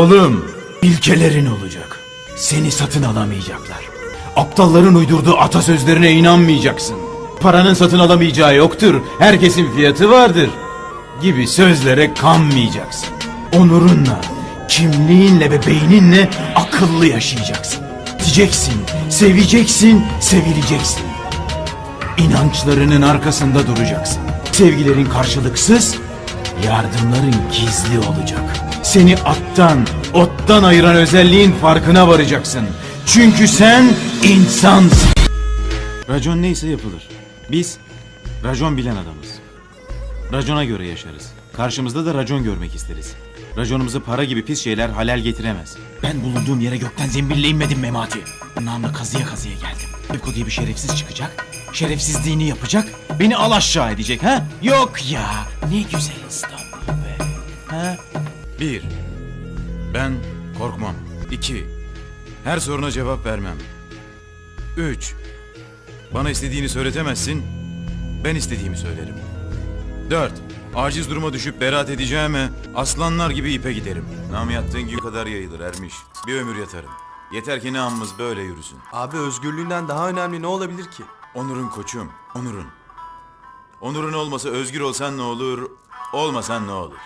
Oğlum, ilkelerin olacak. Seni satın alamayacaklar. Aptalların uydurduğu atasözlerine inanmayacaksın. Paranın satın alamayacağı yoktur. Herkesin fiyatı vardır. Gibi sözlere kanmayacaksın. Onurunla, kimliğinle ve beyninle akıllı yaşayacaksın. Diyeceksin, seveceksin, sevileceksin. İnançlarının arkasında duracaksın. Sevgilerin karşılıksız, yardımların gizli olacak. Seni attan, ottan ayıran özelliğin farkına varacaksın. Çünkü sen insansın. Racon neyse yapılır. Biz racon bilen adamız. Racona göre yaşarız. Karşımızda da racon görmek isteriz. Raconumuzu para gibi pis şeyler halal getiremez. Ben bulunduğum yere gökten zembille inmedim Memati. Namla kazıya kazıya geldim. Beko diye bir şerefsiz çıkacak. Şerefsizliğini yapacak. Beni al aşağı edecek ha? Yok ya. Ne güzel İstanbul be. Ha? Bir, ben korkmam. İki, her soruna cevap vermem. Üç, bana istediğini söyletemezsin, ben istediğimi söylerim. Dört, aciz duruma düşüp beraat edeceğime aslanlar gibi ipe giderim. Nam yattığın gün kadar yayılır ermiş. Bir ömür yatarım. Yeter ki namımız böyle yürüsün. Abi özgürlüğünden daha önemli ne olabilir ki? Onurun koçum, onurun. Onurun olmasa özgür olsan ne olur, olmasan ne olur.